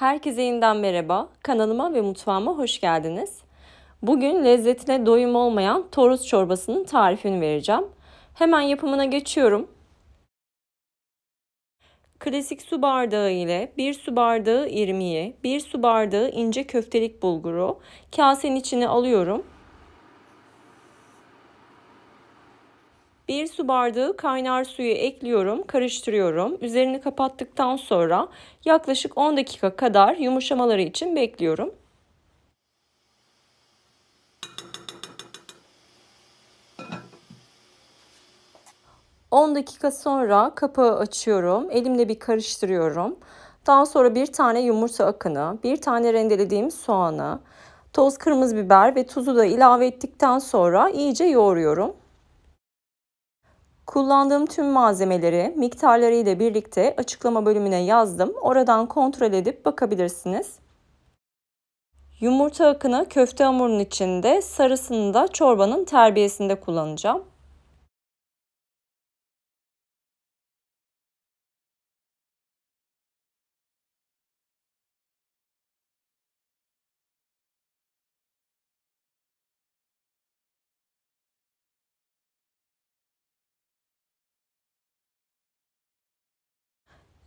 Herkese yeniden merhaba. Kanalıma ve mutfağıma hoş geldiniz. Bugün lezzetine doyum olmayan toruz çorbasının tarifini vereceğim. Hemen yapımına geçiyorum. Klasik su bardağı ile 1 su bardağı irmiği, 1 su bardağı ince köftelik bulguru kasenin içine alıyorum. 1 su bardağı kaynar suyu ekliyorum, karıştırıyorum. Üzerini kapattıktan sonra yaklaşık 10 dakika kadar yumuşamaları için bekliyorum. ...10 dakika sonra kapağı açıyorum. Elimle bir karıştırıyorum. Daha sonra bir tane yumurta akını, bir tane rendelediğim soğanı, toz kırmızı biber ve tuzu da ilave ettikten sonra iyice yoğuruyorum. Kullandığım tüm malzemeleri miktarları ile birlikte açıklama bölümüne yazdım. Oradan kontrol edip bakabilirsiniz. Yumurta akını köfte hamurunun içinde, sarısını da çorbanın terbiyesinde kullanacağım.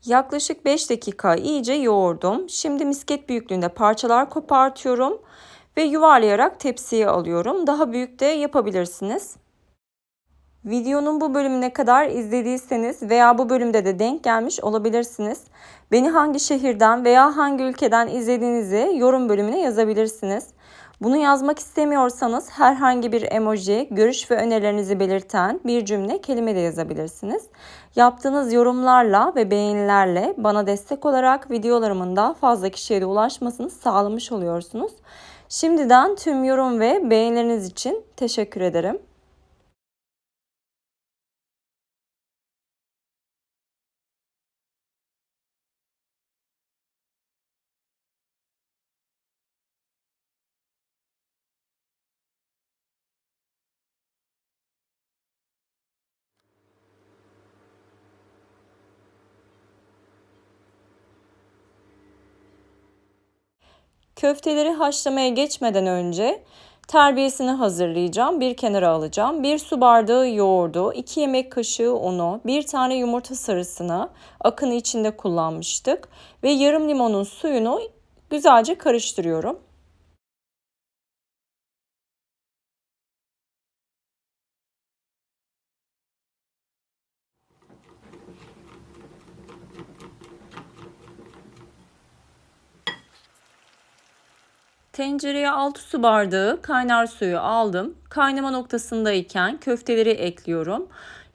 Yaklaşık 5 dakika iyice yoğurdum. Şimdi misket büyüklüğünde parçalar kopartıyorum ve yuvarlayarak tepsiye alıyorum. Daha büyük de yapabilirsiniz. Videonun bu bölümüne kadar izlediyseniz veya bu bölümde de denk gelmiş olabilirsiniz. Beni hangi şehirden veya hangi ülkeden izlediğinizi yorum bölümüne yazabilirsiniz. Bunu yazmak istemiyorsanız herhangi bir emoji, görüş ve önerilerinizi belirten bir cümle, kelime de yazabilirsiniz. Yaptığınız yorumlarla ve beğenilerle bana destek olarak videolarımın daha fazla kişiye de ulaşmasını sağlamış oluyorsunuz. Şimdiden tüm yorum ve beğenileriniz için teşekkür ederim. Köfteleri haşlamaya geçmeden önce terbiyesini hazırlayacağım. Bir kenara alacağım. Bir su bardağı yoğurdu, 2 yemek kaşığı unu, bir tane yumurta sarısını akını içinde kullanmıştık. Ve yarım limonun suyunu güzelce karıştırıyorum. Tencereye 6 su bardağı kaynar suyu aldım. Kaynama noktasındayken köfteleri ekliyorum.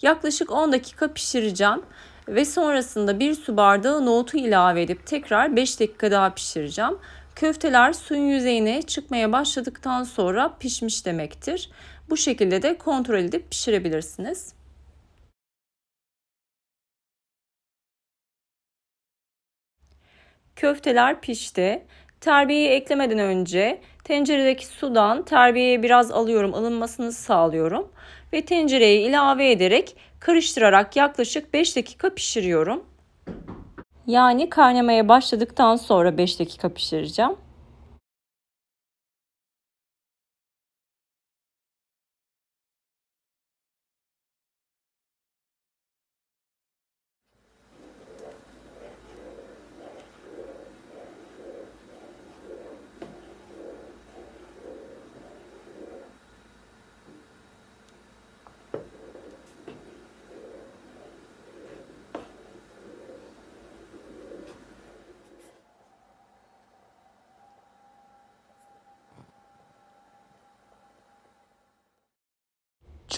Yaklaşık 10 dakika pişireceğim ve sonrasında 1 su bardağı nohutu ilave edip tekrar 5 dakika daha pişireceğim. Köfteler suyun yüzeyine çıkmaya başladıktan sonra pişmiş demektir. Bu şekilde de kontrol edip pişirebilirsiniz. Köfteler pişti. Terbiyeyi eklemeden önce tenceredeki sudan terbiyeye biraz alıyorum, ılınmasını sağlıyorum ve tencereye ilave ederek karıştırarak yaklaşık 5 dakika pişiriyorum. Yani kaynamaya başladıktan sonra 5 dakika pişireceğim.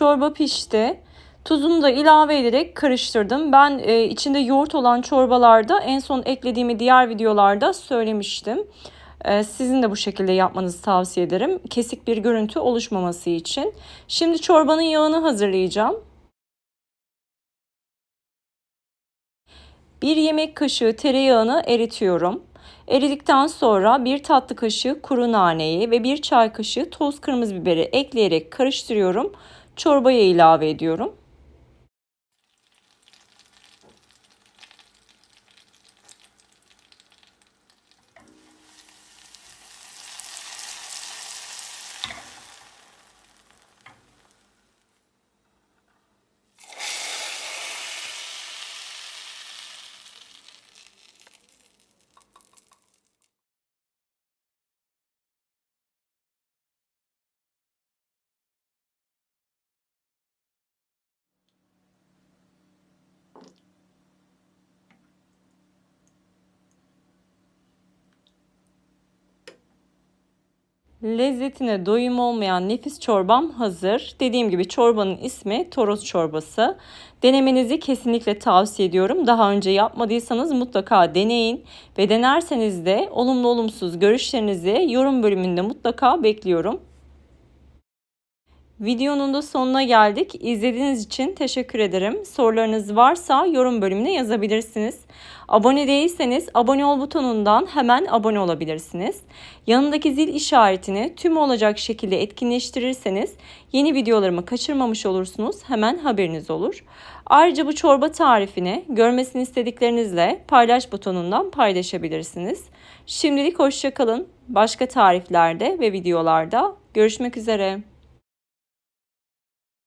Çorba pişti. Tuzunu da ilave ederek karıştırdım. Ben e, içinde yoğurt olan çorbalarda en son eklediğimi diğer videolarda söylemiştim. E, sizin de bu şekilde yapmanızı tavsiye ederim. Kesik bir görüntü oluşmaması için. Şimdi çorbanın yağını hazırlayacağım. Bir yemek kaşığı tereyağını eritiyorum. Eridikten sonra bir tatlı kaşığı kuru naneyi ve bir çay kaşığı toz kırmızı biberi ekleyerek karıştırıyorum çorbaya ilave ediyorum. Lezzetine doyum olmayan nefis çorbam hazır. Dediğim gibi çorbanın ismi Toros çorbası. Denemenizi kesinlikle tavsiye ediyorum. Daha önce yapmadıysanız mutlaka deneyin ve denerseniz de olumlu olumsuz görüşlerinizi yorum bölümünde mutlaka bekliyorum. Videonun da sonuna geldik. İzlediğiniz için teşekkür ederim. Sorularınız varsa yorum bölümüne yazabilirsiniz. Abone değilseniz abone ol butonundan hemen abone olabilirsiniz. Yanındaki zil işaretini tüm olacak şekilde etkinleştirirseniz yeni videolarımı kaçırmamış olursunuz. Hemen haberiniz olur. Ayrıca bu çorba tarifini görmesini istediklerinizle paylaş butonundan paylaşabilirsiniz. Şimdilik hoşçakalın. Başka tariflerde ve videolarda görüşmek üzere.